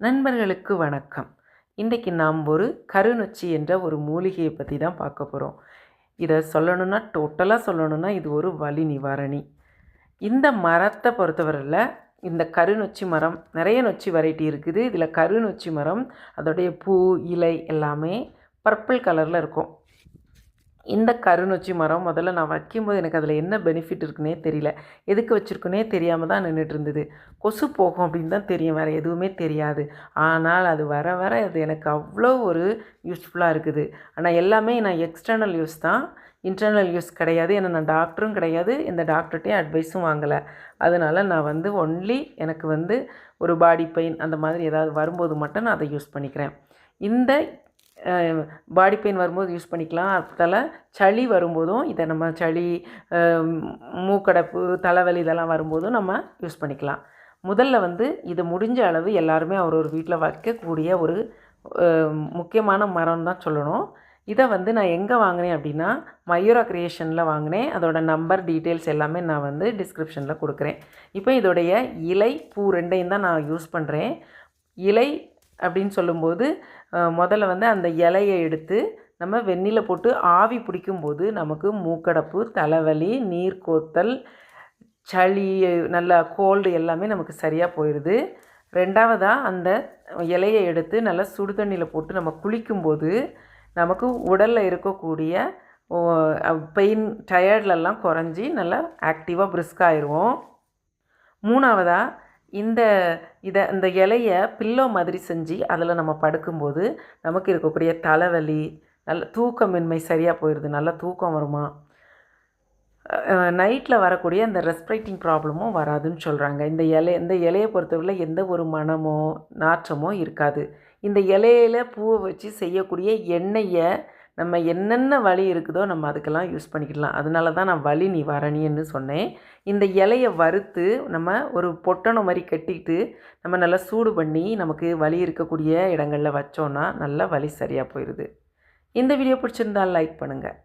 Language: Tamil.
நண்பர்களுக்கு வணக்கம். இன்றைக்கி நாம் ஒரு கருநொச்சி என்ற ஒரு மூலிகையை பற்றி தான் பார்க்க போகிறோம் இதை சொல்லணும்னா டோட்டலாக சொல்லணும்னா இது ஒரு வலி நிவாரணி. இந்த மரத்தை பொறுத்தவரையில் இந்த கருநொச்சி மரம் நிறைய நொச்சி வெரைட்டி இருக்குது. இதில் கருநொச்சி மரம் அதோடைய பூ இலை எல்லாமே பர்பிள் கலரில் இருக்கும். இந்த கருநொச்சி மரம் முதல்ல நான் வைக்கும்போது எனக்கு அதில் என்ன பெனிஃபிட் இருக்குன்னே தெரியல. எதுக்கு வச்சுருக்குனே தெரியாமல் தான் நின்றுட்டு இருந்தது கொசு போகும் அப்படின்னு தான் தெரியும். வேறு எதுவுமே தெரியாது. ஆனால் அது வர வர அது எனக்கு அவ்வளோ ஒரு யூஸ்ஃபுல்லாக இருக்குது. ஆனால் எல்லாமே நான் எக்ஸ்டர்னல் யூஸ் தான். இன்டர்னல் யூஸ் கிடையாது. ஏன்னா நான் டாக்டரும் கிடையாது. இந்த டாக்டர்கிட்டையும் அட்வைஸும் வாங்கலை. அதனால் நான் வந்து ஒன்லி எனக்கு வந்து ஒரு பாடி பெயின் அந்த மாதிரி ஏதாவது வரும்போது மட்டும் நான் அதை யூஸ் பண்ணிக்கிறேன். இந்த பாடி பெயின் வரும்போது யூஸ் பண்ணிக்கலாம். அதில் சளி வரும்போதும் இதை நம்ம சளி மூக்கடைப்பு தலைவலி இதெல்லாம் வரும்போதும் நம்ம யூஸ் பண்ணிக்கலாம். முதல்ல வந்து இது முடிஞ்ச அளவு எல்லாருமே அவர் ஒரு வீட்டில் வைக்கக்கூடிய ஒரு முக்கியமான மரம் தான் சொல்லணும். இதை வந்து நான் எங்கே வாங்கினேன் அப்படின்னா மயூரா கிரியேஷனில் வாங்கினேன். அதோட நம்பர் டீட்டெயில்ஸ் எல்லாமே நான் வந்து டிஸ்கிரிப்ஷனில் கொடுக்குறேன். இப்போ இதோடைய இலை பூ ரெண்டையும் தான் நான் யூஸ் பண்ணுறேன் இலை அப்படின்னு சொல்லும்போது முதல்ல வந்து அந்த இலையை எடுத்து நம்ம வெந்நில போட்டு ஆவி பிடிக்கும்போது நமக்கு மூக்கடப்பு தலைவலி நீர் கோத்தல் சளி நல்லா கோல்டு எல்லாமே நமக்கு சரியாக போயிடுது. ரெண்டாவதாக அந்த இலையை எடுத்து நல்லா சுடு தண்ணியில் போட்டு நம்ம குளிக்கும்போது நமக்கு உடலில் இருக்கக்கூடிய பெயின் டயர்ட்லலாம் குறைஞ்சி நல்லா ஆக்டிவாக பிரிஸ்காயிருவோம் மூணாவதாக இந்த இதை இந்த இலையை பில்லோ மாதிரி செஞ்சு அதில் நம்ம படுக்கும்போது நமக்கு இருக்கக்கூடிய தலைவலி நல்ல தூக்கமின்மை சரியாக போயிடுது நல்லா தூக்கம் வருமா? நைட்டில் வரக்கூடிய அந்த ரெஸ்பிரேட்டிங் ப்ராப்ளமும் வராதுன்னு சொல்கிறாங்க இந்த இலை இந்த இலையை பொறுத்தவரை எந்த ஒரு மணமோ நாற்றமோ இருக்காது. இந்த இலையில பூவை வச்சு செய்யக்கூடிய எண்ணெயை நம்ம என்னென்ன வலி இருக்குதோ நம்ம அதுக்கெல்லாம் யூஸ் பண்ணிக்கலாம் அதனால தான் நான் வலி நிவாரணின்னு சொன்னேன். இந்த இலையை வறுத்து நம்ம ஒரு பொட்டணம் மாதிரி கட்டிட்டு நம்ம நல்லா சூடு பண்ணி நமக்கு வலி இருக்கக்கூடிய இடங்களில் வச்சோன்னா நல்லா வலி சரியாக போயிடுது இந்த வீடியோ பிடிச்சிருந்தால் லைக் பண்ணுங்கள்